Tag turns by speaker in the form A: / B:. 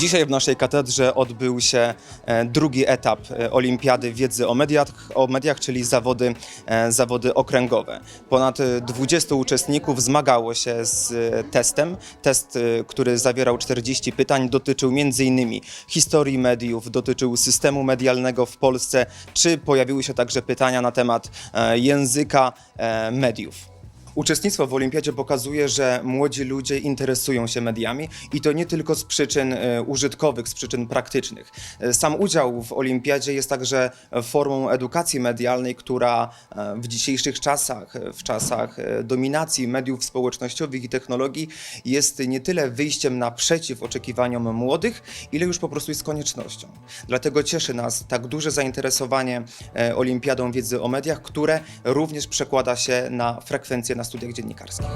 A: Dzisiaj w naszej katedrze odbył się e, drugi etap e, Olimpiady Wiedzy o Mediach, o mediach czyli zawody, e, zawody okręgowe. Ponad e, 20 uczestników zmagało się z testem. Test, który zawierał 40 pytań, dotyczył m.in. historii mediów, dotyczył systemu medialnego w Polsce, czy pojawiły się także pytania na temat języka mediów. Uczestnictwo w Olimpiadzie pokazuje, że młodzi ludzie interesują się mediami i to nie tylko z przyczyn e, użytkowych, z przyczyn praktycznych. E, Sam udział w Olimpiadzie jest także formą edukacji medialnej, która e, w dzisiejszych czasach, w czasach dominacji mediów społecznościowych i technologii jest nie tyle wyjściem naprzeciw oczekiwaniom młodych, ile już po prostu jest koniecznością. Dlatego cieszy nas tak duże zainteresowanie Olimpiadą Wiedzy o Mediach, które również przekłada się na frekwencję na studiach dziennikarskich.